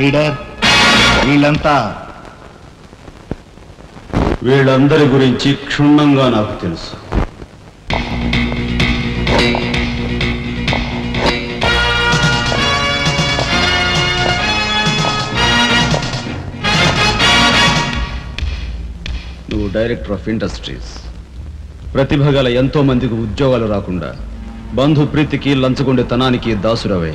Leader వీళ్ళంతా. వీళ్ళందరి గురించి క్షుణ్ణంగా నాకు తెలుసు. నువ్వు డైరెక్టర్ ఆఫ్ ఇండస్ట్రీస్. ప్రతిభ గల ఎంతో మందికి ఉద్యోగాలు రాకుండా బంధు ప్రీతికి లంచగొండెతనానికి దాసురవై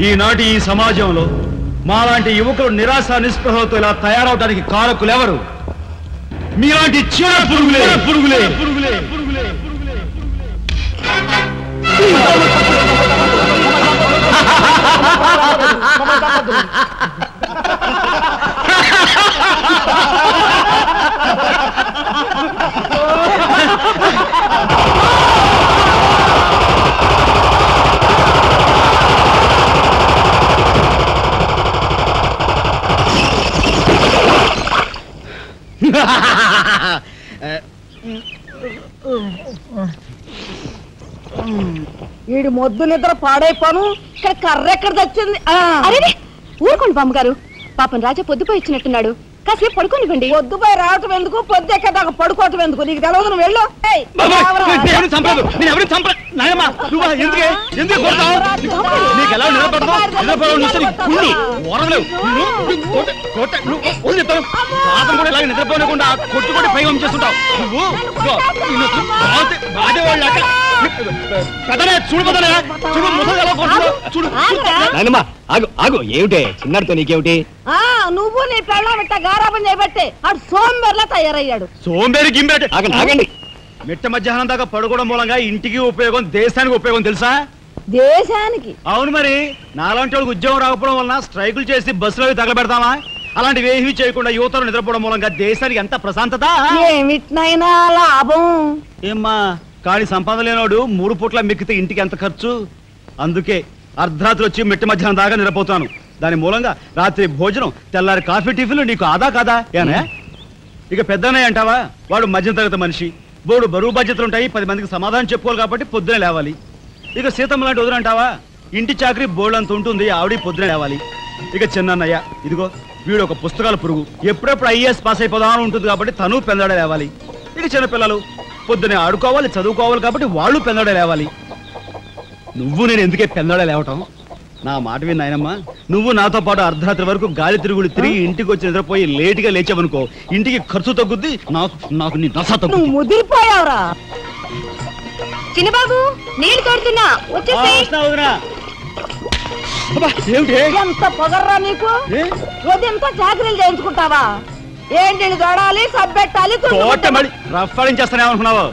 ఈనాటి ఈ సమాజంలో మాలాంటి యువకులు నిరాశ నిస్పృహలతో ఇలా తయారవడానికి కారకులెవరు మీలాంటి చీడ పురుగులే. పురుగులే. పురుగులే. పురుగులే వీడి మొద్దు నిద్ర పాడైపోను. ఇక్కడ కర్ర ఎక్కడ తెచ్చింది? ఆ, అరే ఊరుకోండి బామ్మగారు. పాపం రాజా పొద్దుపోయి ఇచ్చినట్టున్నాడు కాసేపు పడుకోనివ్వండి. పొద్దుపై రావటం ఎందుకు? పొద్దు ఎక్కదాకా పడుకోవటం ఎందుకు? నీకు తెలవదు నువ్వు వెళ్ళు ఏయ్, నీకు ఓరలేవు నువ్వు చెప్తాను కూడా ఇలాగ నిద్రపోనకుండా పై చేస్తుంటావు. నువ్వు ఇదిగో, నిన్ను బాధ- బాధేవాళ్ళాక కదనే చూడు కదనే చూడు ముసలి ఎలా కొడుతుందో చూడు. నాయనమ్మా ఆగు ఆగు ఏమిటే? చిన్నాడితో నీకేమిటి? ఆ, నువ్వు నీ పెళ్ళం ఇట్ట గారాబం చేయబట్టే ఆడు సోంబేర్లా తయారయ్యాడు. సోంబేరి గింబేట. ఆగండి ఆగండి. మిట్ట మధ్యాహ్నం దాకా పడుకోవడం మూలంగా ఇంటికి ఉపయోగం దేశానికి ఉపయోగం తెలుసా? దేశానికి? అవును మరి. నాలాంటి వాళ్ళకి ఉద్యోగం రాకపోవడం వలన స్ట్రైకులు చేసి బస్సులో అవి తగలబెడతామా? అలాంటివి ఏమీ చేయకుండా యువతలు నిద్రపోవడం మూలంగా దేశానికి ఎంత ప్రశాంతత? ఏమిటినైనా లాభం. ఏమ్మా కాడి సంపాదన లేనోడు మూడు పూట్ల మిక్కితే ఇంటికి ఎంత ఖర్చు? అందుకే అర్ధరాత్రి వచ్చి మిట్ట మధ్యాహ్నం దాకా నిరపోతాను దాని మూలంగా రాత్రి భోజనం తెల్లారి కాఫీ టిఫిన్లు నీకు ఆదా కాదా? ఏనా? ఇక పెద్దనయ్య అంటావా? వాడు మధ్య తరగతి మనిషి. బోడు బరువు బాధ్యతలు ఉంటాయి పది మందికి సమాధానం చెప్పుకోవాలి కాబట్టి పొద్దునే లేవాలి. ఇక సీతమ్మ లాంటి వదిన అంటావా? ఇంటి చాకరీ బోర్డు అంత ఉంటుంది ఆవిడ పొద్దునే లేవాలి. ఇక చిన్నన్నయ్య ఇదిగో వీడు ఒక పుస్తకాల పురుగు. ఎప్పుడెప్పుడు ఐఏఎస్ పాస్ అయిపోదామని ఉంటుంది కాబట్టి తను పెందడ లేవాలి. ఇక చిన్నపిల్లలు పొద్దునే ఆడుకోవాలి చదువుకోవాలి కాబట్టి వాళ్ళు పెందడ లేవాలి. నువ్వు నేను ఎందుకే పెందడే లేవటం? నా మాట విని నాయనమ్మా. నువ్వు నాతో పాటు అర్ధరాత్రి వరకు గాలి తిరుగుడు తిరిగి ఇంటికి వచ్చి నిద్రపోయి లేటుగా లేచావనుకో ఇంటికి ఖర్చు తగ్గుద్ది నాకు నాకు నీ నస నువ్వు తగ్గుద్ది ముదిరిపోయావురా. చిన్నబాబు నీళ్ళు తోడుతున్నా ఆ, వచ్చేసి వస్తున్నా, వదినా. అబ్బా, ఏమిటి? ఎంత పొగర్రా నీకు? ఏ? ఉదయంతో చాకరీలు చేయించుకుంటావా? ఏంటి దొడాలి సబ్బెట్టాలి తోట మళ్ళీ రఫాడించేస్తానే అనుకున్నావు.